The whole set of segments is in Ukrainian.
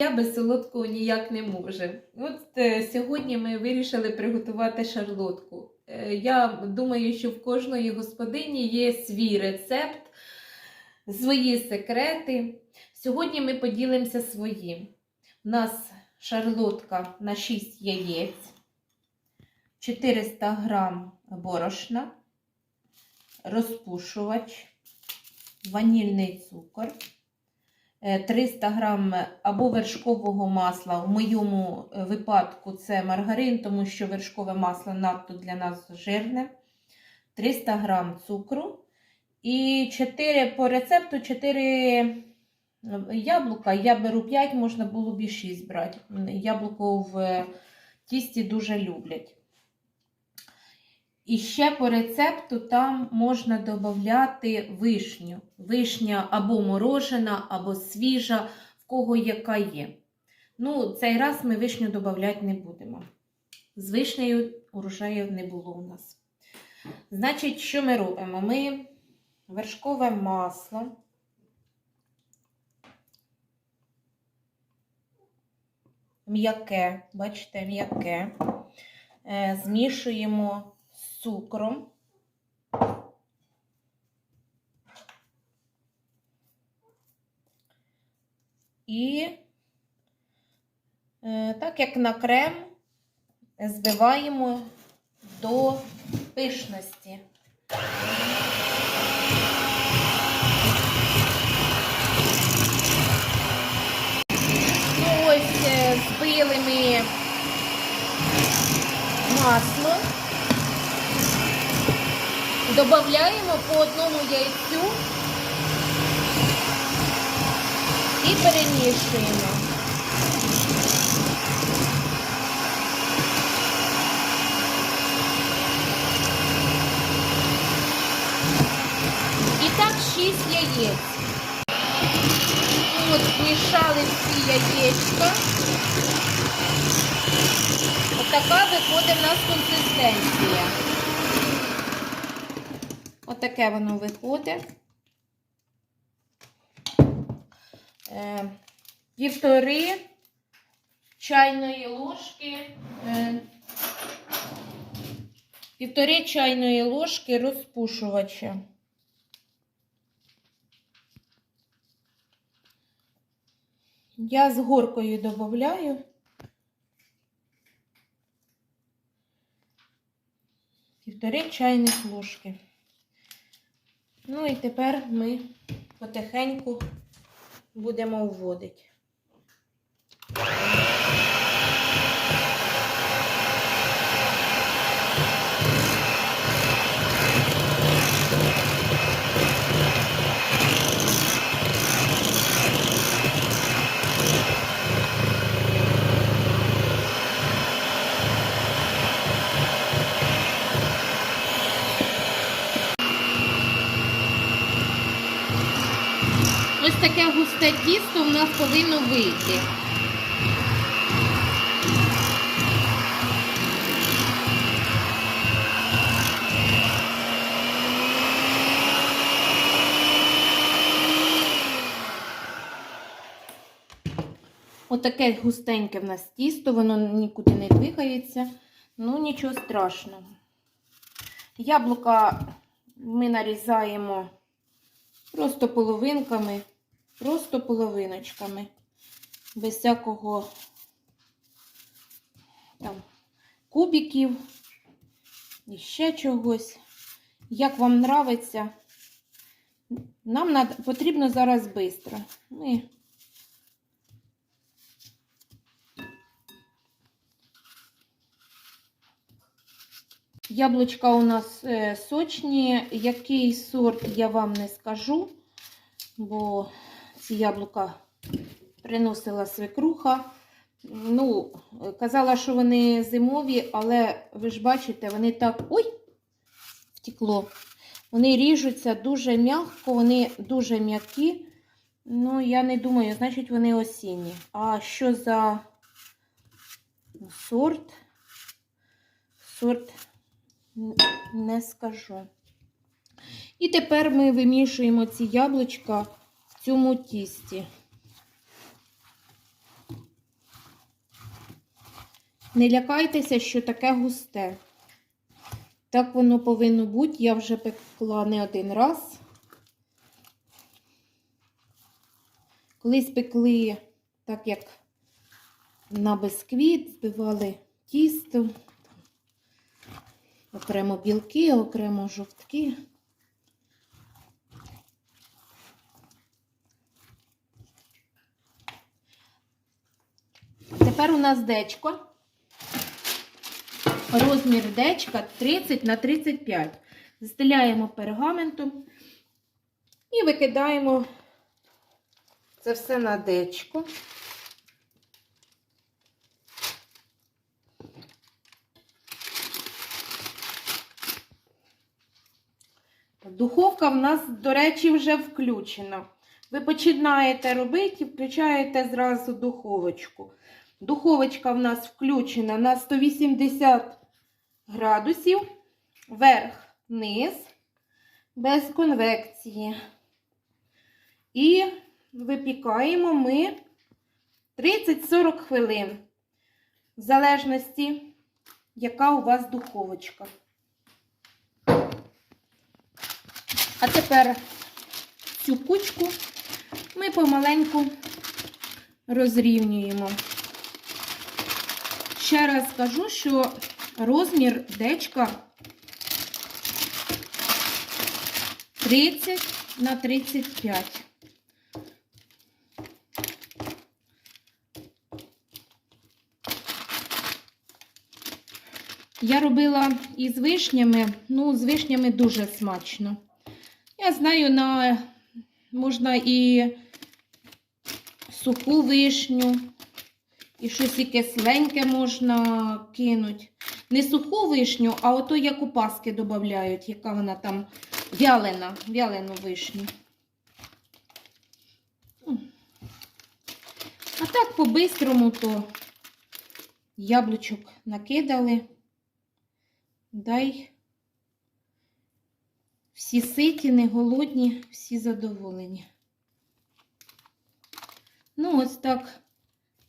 Я без солодкого ніяк не можу. От е, сьогодні ми вирішили приготувати шарлотку. Е, я думаю, що в кожної господині є свій рецепт, свої секрети. Сьогодні ми поділимося своїм. У нас шарлотка на 6 яєць, 400 грам борошна, розпушувач, ванільний цукор. Е, 300 грам або вершкового масла. В моєму е, випадку це маргарин, тому що вершкове масло надто для нас жирне. 300 грам цукру. І 4 по рецепту 4 яблука. Я беру 5, можна було б і 6 брати. Яблуко в тісті дуже люблять. І ще по рецепту там можна додати вишню. Вишня або морожена, або свіжа, в кого яка є. Ну, цей раз ми вишню додати не будемо. З вишнею урожаю не було у нас. Значить, що ми робимо? Ми вершкове масло. М'яке, бачите, м'яке. Е, Змішуємо цукром. І е, так як на крем збиваємо до пишності. Ну, ось е, збили ми масло. Добавляємо по одному яйцю і перемішуємо. І так 6 яєць. От змішали всі яєчка. Отака виходить в нас консистенція. Отаке воно виходить. Е, Півтори чайної ложки. е, Півтори чайної ложки розпушувача. Я з горкою додаю. Півтори чайних ложки. Ну і тепер ми потихеньку будемо вводити. Ось таке густе тісто у нас повинно вийти. Отаке густеньке в нас тісто, воно нікуди не двигається, ну нічого страшного. Яблука ми нарізаємо Просто половинками, просто половиночками, без всякого там кубиків і ще чогось. Як вам нравиться, нам над... потрібно зараз швидко. Ми Яблучка у нас е, сочні. Який сорт я вам не скажу, бо ці яблука приносила свекруха. Ну, казала, що вони зимові, але ви ж бачите, вони так. Ой! Втекло. Вони ріжуться дуже м'яко, вони дуже м'які. Ну, я не думаю, значить, вони осінні. А що за сорт? Сорт не скажу. І тепер ми вимішуємо ці яблучка цьому тісті. Не лякайтеся, що таке густе. Так воно повинно бути. Я вже пекла не один раз. Колись пекли так, як на бисквіт, збивали тісто, окремо білки, окремо жовтки. Тепер у нас дечко. Розмір дечка 30 на 35. Застеляємо пергаментом і викидаємо це все на дечко. Духовка в нас, до речі, вже включена. Ви починаєте робити і включаєте зразу духовочку. Духовочка в нас включена на 180 градусів, верх, низ, без конвекції. І випікаємо ми 30-40 хвилин, в залежності, яка у вас духовочка. А тепер цю кучку ми помаленьку розрівнюємо. Ще раз скажу, що розмір дечка 30 на 35. Я робила із вишнями, ну, з вишнями дуже смачно. Я знаю, на можна і суху вишню, і щось і кисленьке можна кинути. Не суху вишню, а ото як у паски додають, яка вона там вялена, вялену вишню. А так по-бистрому то яблучок накидали. Дай всі ситі, не голодні, всі задоволені. Ну, ось так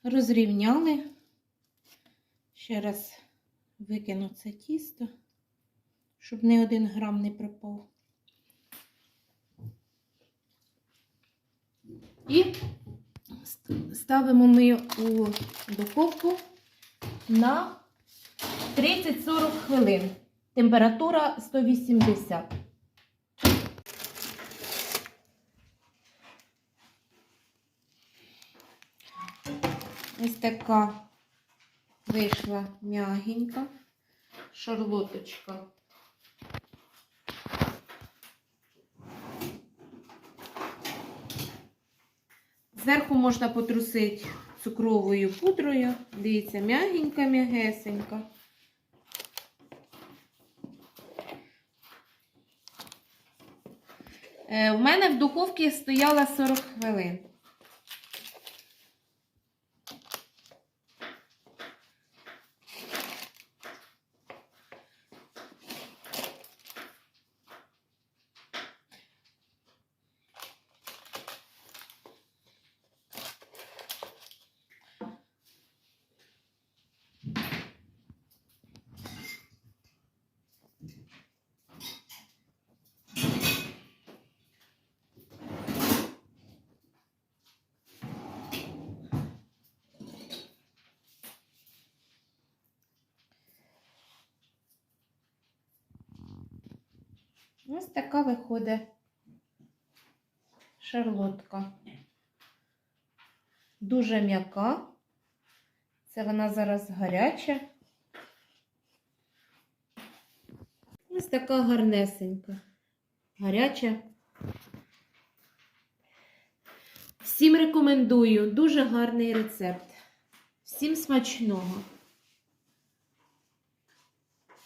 розрівняли. Ще раз викину це тісто, щоб не один грам не пропав. І ставимо ми у духовку на 30-40 хвилин. Температура 180. Ось така вийшла м'ягенька шарлоточка. Зверху можна потрусити цукровою пудрою. Дивіться, м'ягенька, м'ягесенька. Е, В мене в духовці стояла 40 хвилин. Ось така виходить шарлотка. Дуже м'яка. Це вона зараз гаряча. Ось така гарнесенька. Гаряча. Всім рекомендую. Дуже гарний рецепт. Всім смачного.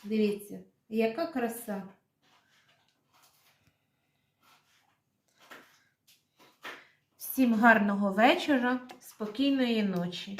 Дивіться, яка краса. Всім гарного вечора, спокійної ночі.